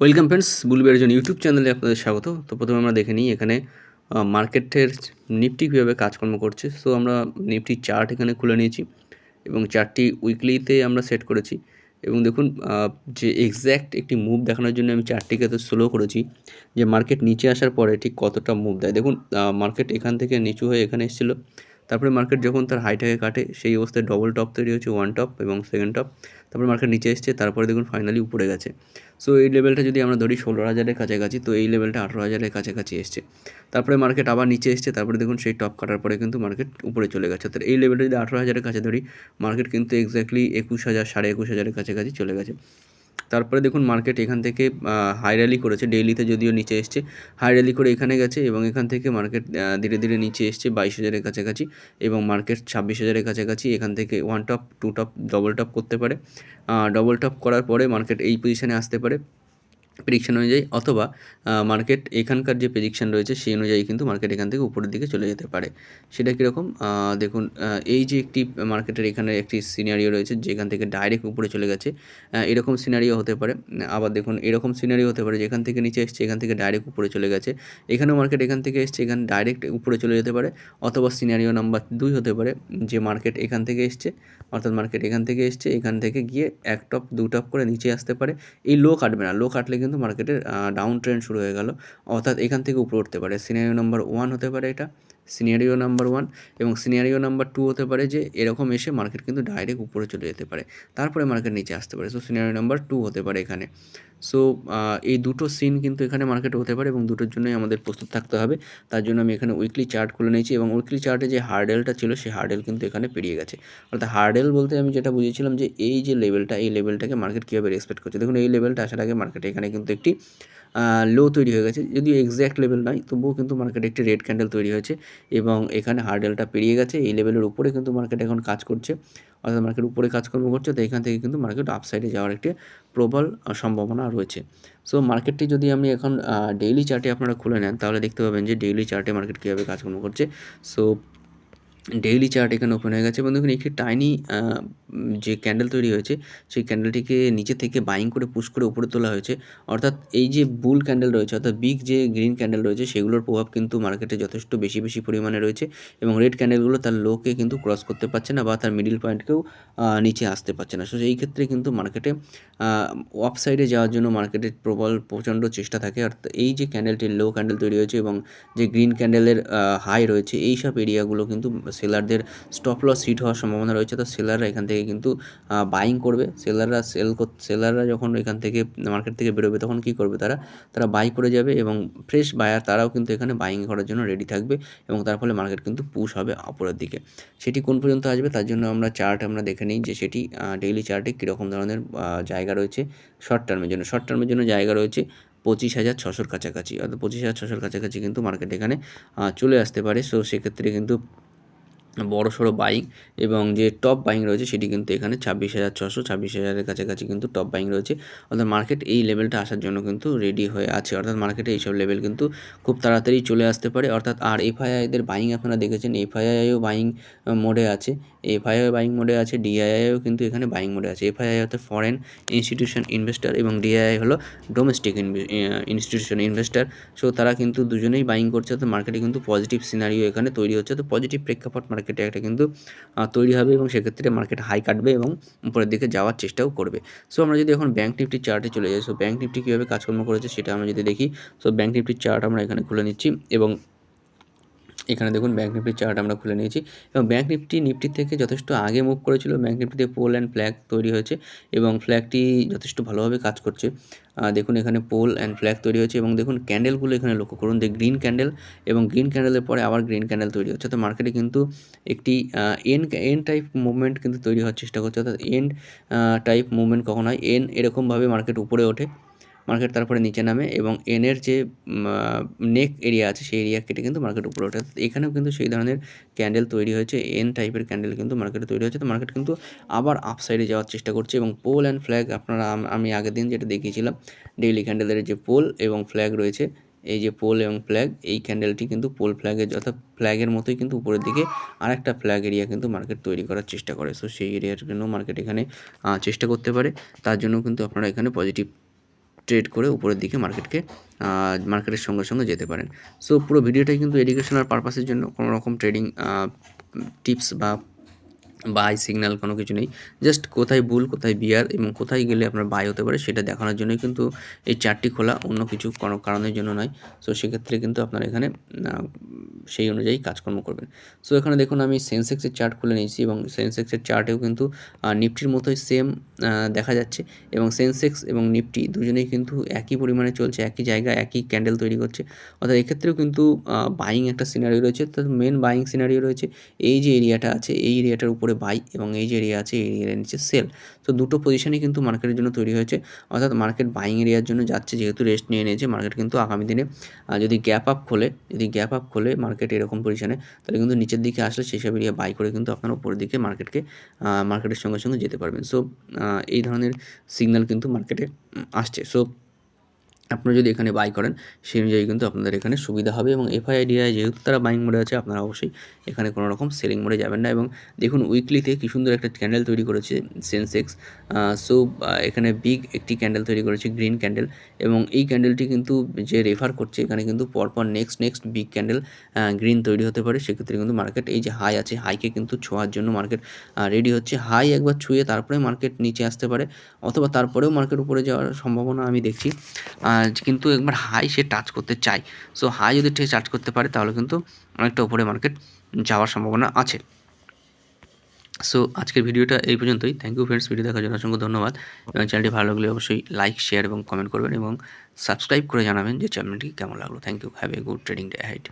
Welcome friends বুলবিয়ার জন্য YouTube চ্যানেলে আপনাদের স্বাগত। তো প্রথমে আমরা দেখে নিই এখানে মার্কেটের নিফটি কীভাবে কাজকর্ম করছে। সো আমরা নিফটি চার্ট এখানে খুলে নিয়েছি এবং চার্টটি উইকলিতে আমরা সেট করেছি। এবং দেখুন যে এক্স্যাক্ট একটি মুভ দেখানোর জন্য আমি চারটিকে তো স্লো করেছি যে মার্কেট নিচে আসার পরে ঠিক কতটা মুভ দেয়। দেখুন মার্কেট এখান থেকে নিচু হয়ে এখানে এসেছিল। তারপরে মার্কেট যখন তার হাইটাকে কাটে, সেই অবস্থায় ডবল টপ তৈরি হচ্ছে ওয়ান টপ এবং সেকেন্ড টপ তারপরে মার্কেট নিচে এসছে, তারপরে দেখুন ফাইনালি উপরে গেছে। সো এই লেভেলটা যদি আমরা ধরি ষোলো হাজারের কাছাকাছি, তো এই লেভেলটা আঠেরো হাজারের কাছাকাছি এসছে। তারপরে মার্কেট আবার নিচে এসছে, তারপরে দেখুন সেই টপ কাটার পরে কিন্তু মার্কেট উপরে চলে গেছে। অর্থাৎ এই লেভেলটা যদি আঠেরো হাজারের কাছে ধরি মার্কেট কিন্তু এক্স্যাক্টলি একুশ হাজার, সাড়ে একুশ হাজারের কাছাকাছি চলে গেছে। তারপরে দেখুন মার্কেট এখান থেকে হাই র্যালি করেছে ডেইলিতে যদিও নিচে এসছে হাই র্যালি করে এখানে গেছে এবং এখান থেকে মার্কেট ধীরে ধীরে নিচে এসছে বাইশ হাজারের কাছাকাছি এবং মার্কেট ছাব্বিশ হাজারের কাছাকাছি, এখান থেকে one top to top double top করতে পারে। ডবল টপ করার পরে মার্কেট এই পজিশানে আসতে পারে। প্রেডিকশন অনুযায়ী অথবা মার্কেট এখানকার যে প্রেডিকশন রয়েছে সেই অনুযায়ী কিন্তু মার্কেট এখান থেকে উপরের দিকে চলে যেতে পারে। সেটা কীরকম? দেখুন এই যে একটি মার্কেটের এখানে একটি সিনারিও রয়েছে যেখান থেকে ডাইরেক্ট উপরে চলে গেছে এরকম সিনারিও হতে পারে। আবার দেখুন, এরকম সিনারিও হতে পারে যেখান থেকে নিচে এসছে, এখান থেকে ডাইরেক্ট উপরে চলে গেছে। এখানেও মার্কেট এখান থেকে এসছে, এখানে ডাইরেক্ট উপরে চলে যেতে পারে। অথবা সিনারিও নাম্বার দুই হতে পারে, যে মার্কেট এখান থেকে এসছে, অর্থাৎ মার্কেট এখান থেকে এসছে, এখান থেকে গিয়ে এক টপ দু টপ করে নিচে আসতে পারে। এই লো কাটবে না লো কাটলে কিন্তু মার্কেটের ডাউন ট্রেন্ড শুরু হয়ে গেল। অর্থাৎ এখান থেকে উপরে উঠতে পারে। সিনারিও নাম্বার ওয়ান হতে পারে এটা। সিনারিও নাম্বার ওয়ান এবং সিনারিও নাম্বার টু হতে পারে যে এরকম এসে মার্কেট কিন্তু ডাইরেক্ট উপরে চলে যেতে পারে। তারপরে মার্কেট নিচে আসতে পারে। সো সিনারিও নাম্বার টু হতে পারে এখানে। সো এই দুটো সিন কিন্তু এখানে মার্কেটে হতে পারে এবং দুটোর জন্যই আমাদের প্রস্তুত থাকতে হবে। তার জন্য আমি এখানে উইকলি চার্ট খুলে নিয়েছি এবং উইকলি চার্টে যে হার্ডেলটা ছিল সেই হার্ডেল কিন্তু এখানে পেরিয়ে গেছে। অর্থাৎ হার্ডেল বলতে আমি যেটা বুঝেছিলাম যে এই যে লেভেলটা এই লেভেলটাকে মার্কেট কীভাবে রেসপেক্ট করছে। দেখুন, এই লেভেলটা আসার আগে মার্কেটে এখানে কিন্তু একটি লো তৈরি হয়ে গেছে। যদিও এক্স্যাক্ট লেভেল নয়, তবুও কিন্তু মার্কেটে একটি রেড ক্যান্ডেল তৈরি হয়েছে। এবং এখানে হার্ডেলটা পেরিয়ে গেছে। এই লেভেলের উপরে কিন্তু মার্কেট এখন কাজ করছে। অর্থাৎ মার্কেট উপরে কাজকর্ম করছে, তো এখান থেকে কিন্তু মার্কেট আপসাইডে যাওয়ার একটি প্রবল সম্ভাবনা রয়েছে। সো মার্কেটটি যদি আমি এখন ডেইলি চার্টে আপনারা খুলে নেন, তাহলে দেখতে পাবেন যে ডেইলি চার্টে মার্কেট কীভাবে কাজকর্ম করছে। সো ডেইলি চার্ট এখানে ওপেন হয়ে গেছে এবং দেখুন একটি টাইনি যে ক্যান্ডেল তৈরি হয়েছে, সেই ক্যান্ডেলটিকে নিচে থেকে বাইং করে পুশ করে উপরে তোলা হয়েছে। অর্থাৎ এই যে বুল ক্যান্ডেল রয়েছে, অর্থাৎ বিগ যে গ্রিন ক্যান্ডেল রয়েছে, সেগুলোর প্রভাব কিন্তু মার্কেটে যথেষ্ট বেশি বেশি পরিমাণে রয়েছে এবং রেড ক্যান্ডেলগুলো তার লোকে কিন্তু ক্রস করতে পারছে না বা তার মিডিল পয়েন্টকেও নিচে আসতে পারছে না। সো এই ক্ষেত্রে কিন্তু মার্কেটে অফ সাইডে যাওয়ার জন্য মার্কেটের প্রবল, প্রচণ্ড চেষ্টা থাকে। অর্থাৎ এই যে ক্যান্ডেলটির লো ক্যান্ডেল তৈরি হয়েছে এবং যে গ্রিন ক্যান্ডেলের হাই রয়েছে, এই সব এরিয়াগুলো কিন্তু সেলারদের স্টপ লস হিট হওয়ার সম্ভাবনা রয়েছে। তো সেলাররা এখান থেকে কিন্তু বাইং করবে। সেলাররা সেল সেলাররা যখন এখান থেকে মার্কেট থেকে বেরোবে, তখন কী করবে তারা? তারা বাই করে যাবে এবং ফ্রেশ বায়ার তারাও কিন্তু এখানে বাইং করার জন্য রেডি থাকবে এবং তার ফলে মার্কেট কিন্তু পুশ হবে অপরের দিকে। সেটি কোন পর্যন্ত আসবে তার জন্য আমরা চার্ট আমরা দেখে নিই যে সেটি ডেইলি চার্টে কীরকম ধরনের জায়গা রয়েছে শর্ট টার্মের জন্য। শর্ট টার্মের জন্য জায়গা রয়েছে পঁচিশ হাজার ছশোর কাছাকাছি। অর্থাৎ পঁচিশ হাজার ছশোর কাছাকাছি কিন্তু মার্কেট এখানে চলে আসতে পারে। সো সেক্ষেত্রে কিন্তু বড় সড়ো বাইং এবং যে টপ বাইং রয়েছে সেটি কিন্তু এখানে ছাব্বিশ হাজার ছশো ছাব্বিশ হাজারের কাছাকাছি কিন্তু টপ বাইং রয়েছে। অর্থাৎ মার্কেট এই লেভেলটা আসার জন্য কিন্তু রেডি হয়ে আছে। অর্থাৎ মার্কেটে এইসব লেভেল কিন্তু খুব তাড়াতাড়ি চলে আসতে পারে। অর্থাৎ আর এফআইআইদের বাইং আপনারা দেখেছেন এফআইআইও বাইং মোডে আছে। এফআইআই বাইং মোডে আছে ডিআইআইও কিন্তু এখানে বাইং মোডে আছে। এফআইআই অর্থাৎ ফরেন ইনস্টিটিউশন ইনভেস্টার এবং ডিআইআই হলো ডোমেস্টিক ইনস্টিটিউশন ইনভেস্টার সো তারা কিন্তু দুজনেই বাইং করছে। অর্থাৎ মার্কেটে কিন্তু পজিটিভ সিনারিও এখানে তৈরি হচ্ছে। তো পজিটিভ প্রেক্ষাপট মার্কেটে একটা কিন্তু তৈরি হবে এবং সেক্ষেত্রে মার্কেট হাই কাটবে এবং উপরের দিকে যাওয়ার চেষ্টাও করবে। সো আমরা যদি এখন ব্যাঙ্ক নিফটির চার্টে চলে যাই সো ব্যাঙ্ক নিফটি কীভাবে কাজকর্ম করেছে সেটা আমরা যদি দেখি সো ব্যাঙ্ক নিফটির চার্ট আমরা এখানে খুলে নিচ্ছি এবং এখানে দেখুন ব্যাঙ্ক নিফটির চার্ট আমরা খুলে নিয়েছি। এবং ব্যাঙ্ক নিফটি নিফটির থেকে যথেষ্ট আগে মুভ করেছিল। ব্যাঙ্ক নিফটিতে পোল অ্যান্ড ফ্ল্যাগ তৈরি হয়েছে এবং ফ্ল্যাগটি যথেষ্ট ভালোভাবে কাজ করছে। দেখুন এখানে পোল অ্যান্ড ফ্ল্যাগ তৈরি হয়েছে এবং দেখুন ক্যান্ডেলগুলো এখানে লক্ষ্য করুন যে গ্রিন ক্যান্ডেল এবং গ্রিন ক্যান্ডেলের পরে আবার গ্রিন ক্যান্ডেল তৈরি হচ্ছে। তো মার্কেটে কিন্তু একটি এন এন টাইপ মুভমেন্ট কিন্তু তৈরি হওয়ার চেষ্টা করছে। অর্থাৎ এন টাইপ মুভমেন্ট কখন হয় এন এরকমভাবে মার্কেট উপরে ওঠে। মার্কেট তারপরে নিচে নামে এবং এনের যে নেক এরিয়া আছে সেই এরিয়া কেটে কিন্তু মার্কেট উপরে ওঠে। এখানেও কিন্তু সেই ধরনের ক্যান্ডেল তৈরি হয়েছে। এন টাইপের ক্যান্ডেল কিন্তু মার্কেটে তৈরি হয়েছে। তো মার্কেট কিন্তু আবার আপসাইডে যাওয়ার চেষ্টা করছে এবং পোল অ্যান্ড ফ্ল্যাগ আপনারা, আমি আগের দিন যেটা দেখিয়েছিলাম ডেইলি ক্যান্ডেলের যে পোল এবং ফ্ল্যাগ রয়েছে, এই যে পোল এবং ফ্ল্যাগ এই ক্যান্ডেলটি কিন্তু পোল ফ্ল্যাগের অর্থাৎ ফ্ল্যাগের মতোই কিন্তু উপরের দিকে আরেকটা ফ্ল্যাগ এরিয়া কিন্তু মার্কেট তৈরি করার চেষ্টা করে। সো সেই এরিয়ার জন্য মার্কেট এখানে চেষ্টা করতে পারে। তার জন্য কিন্তু আপনারা এখানে পজিটিভ ট্রেড করে উপরের দিকে মার্কেটকে মার্কেটের সঙ্গে সঙ্গে যেতে পারেন। সো পুরো ভিডিওটাই কিন্তু এডুকেশনাল পারপাসের জন্য কোনো রকম ট্রেডিং টিপস বা বাই সিগন্যাল কোনো কিছু নেই। জাস্ট কোথায় বুল কোথায় বিয়ার এবং কোথায় গেলে আপনার বাই হতে পারে সেটা দেখানোর জন্যই কিন্তু এই চারটি খোলা, অন্য কিছু কোনো কারণের জন্য নয়। সো সেক্ষেত্রে কিন্তু আপনার এখানে সেই অনুযায়ী কাজকর্ম করবেন। সো এখানে দেখুন আমি সেন্সেক্সের চার্ট খুলে নিয়েছি এবং সেন্সেক্সের চার্টেও কিন্তু নিফটির মতোই সেম দেখা যাচ্ছে এবং সেন্সেক্স এবং নিফটি দুজনেই কিন্তু একই পরিমাণে চলছে, একই জায়গায় একই ক্যান্ডেল তৈরি করছে। অর্থাৎ এক্ষেত্রেও কিন্তু বাইং একটা সিনারিও রয়েছে। তো মেন বাইং সিনারিও রয়েছে। এই যে এরিয়াটা আছে, এই এরিয়াটার উপরে বাই এবং এই যে এরিয়া আছে, এই এরিয়ার নিচে সেল তো দুটো পজিশনই কিন্তু মার্কেটের জন্য তৈরি হয়েছে। অর্থাৎ মার্কেট বাইং এরিয়ার জন্য যাচ্ছে, যেহেতু রেস্ট নিয়ে নিয়েছে মার্কেট কিন্তু আগামী দিনে যদি গ্যাপ আপ খোলে, যদি গ্যাপ আপ খোলে মার্কেট এরকম পজিশনে তাহলে কিন্তু নিচের দিকে আসলে সেই সব এরিয়া বাই করে কিন্তু আপনার উপরের দিকে মার্কেটকে মার্কেটের সঙ্গে সঙ্গে যেতে পারবেন। সো এই ধরনের সিগন্যাল কিন্তু মার্কেটে আসছে। সো আপনারা যদি এখানে বাই করেন সেই অনুযায়ী কিন্তু আপনাদের এখানে সুবিধা হবে এবং এফআইডিআই যেহেতু তারা বাইং মোডে আছে, আপনারা অবশ্যই এখানে কোনো রকম সেলিং মোডে যাবেন না। এবং দেখুন উইকলিতে কি সুন্দর একটা ক্যান্ডেল তৈরি করেছে সেন্সেক্স সো এখানে বিগ একটি ক্যান্ডেল তৈরি করেছে গ্রিন ক্যান্ডেল এবং এই ক্যান্ডেলটি কিন্তু যে রেফার করছে, এখানে কিন্তু পরপর next next big candle green তৈরি হতে পারে। সেক্ষেত্রে কিন্তু মার্কেট এই যে হাই আছে হাইকে কিন্তু ছোঁয়ার জন্য মার্কেট রেডি হচ্ছে। হাই একবার ছুঁয়ে তারপরে মার্কেট নিচে আসতে পারে অথবা তারপরেও মার্কেট উপরে যাওয়ার সম্ভাবনা আমি দেখছি। কিন্তু একবার হাই সে টাচ করতে চায়। সো হাই যদি ঠিক টাচ করতে পারে, তাহলে কিন্তু অনেকটা উপরে মার্কেট যাওয়ার সম্ভাবনা আছে। সো আজকের ভিডিওটা এই পর্যন্তই। থ্যাংক ইউ ফ্রেন্ডস ভিডিও দেখার জন্য অসংখ্য ধন্যবাদ। এবং চ্যানেলটি ভালো লাগলে অবশ্যই লাইক শেয়ার এবং কমেন্ট করবেন এবং সাবস্ক্রাইব করে জানাবেন যে চ্যানেলটি কেমন লাগল। Thank you have a good trading day height